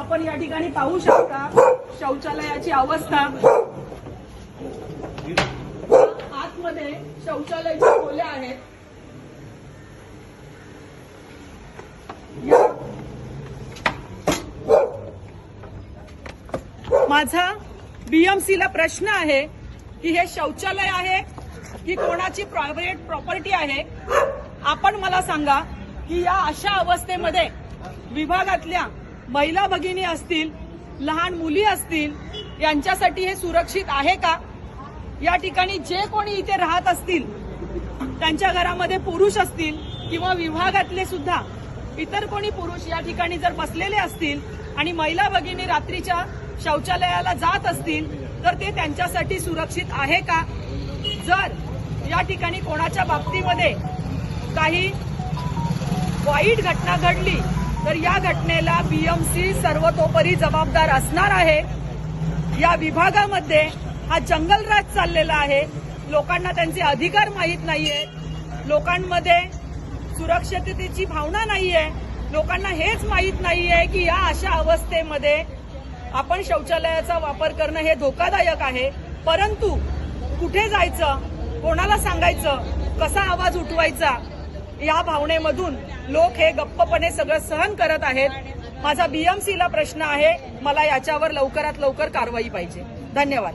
आपण या ठिकाणी पाहू शकता शौचालयाची अवस्था. आतमध्ये शौचालयाच्या खोल्या आहेत. माझा बीएमसी ला प्रश्न आहे की हे शौचालय आहे की कोणाची प्रायव्हेट प्रॉपर्टी आहे? आपण मला सांगा की या अशा अवस्थेमध्ये विभागातल्या महिला भगिनी असतील लहान मुली असतील यांच्यासाठी हे सुरक्षित आहे का? या ठिकाणी जे कोणी इथे राहत असतील त्यांच्या घरामध्ये पुरुष असतील किंवा विभागातले सुद्धा इतर कोणी पुरुष या ठिकाणी जर बसलेले असतील आणि महिला भगिनी रात्रीच्या शौचालयाला जात असतील तर ते त्यांच्यासाठी सुरक्षित आहे का? जर या ठिकाणी कोणाच्या बाबतीमध्ये काही वाईट घटना घडली तर या घटनेला बीएमसी सर्वतोपरी जबाबदार असणार आहे. या विभागामध्ये हा जंगलराज चाललेला आहे. लोकांना त्यांचे अधिकार माहीत नाहीये. लोकांमध्ये सुरक्षिततेची भावना नाहीये. लोकांना हेच माहीत नाहीये की या अशा अवस्थेमध्ये आपण शौचालयाचा वापर करणं हे धोकादायक आहे. परंतु कुठे जायचं? कोणाला सांगायचं? कसा आवाज उठवायचा? या भावनेमधून लोक हे गप्पपणे सगळं सहन करत आहेत. माझा बीएमसीला प्रश्न आहे मला याच्यावर लवकरात लवकर कारवाई पाहिजे. धन्यवाद.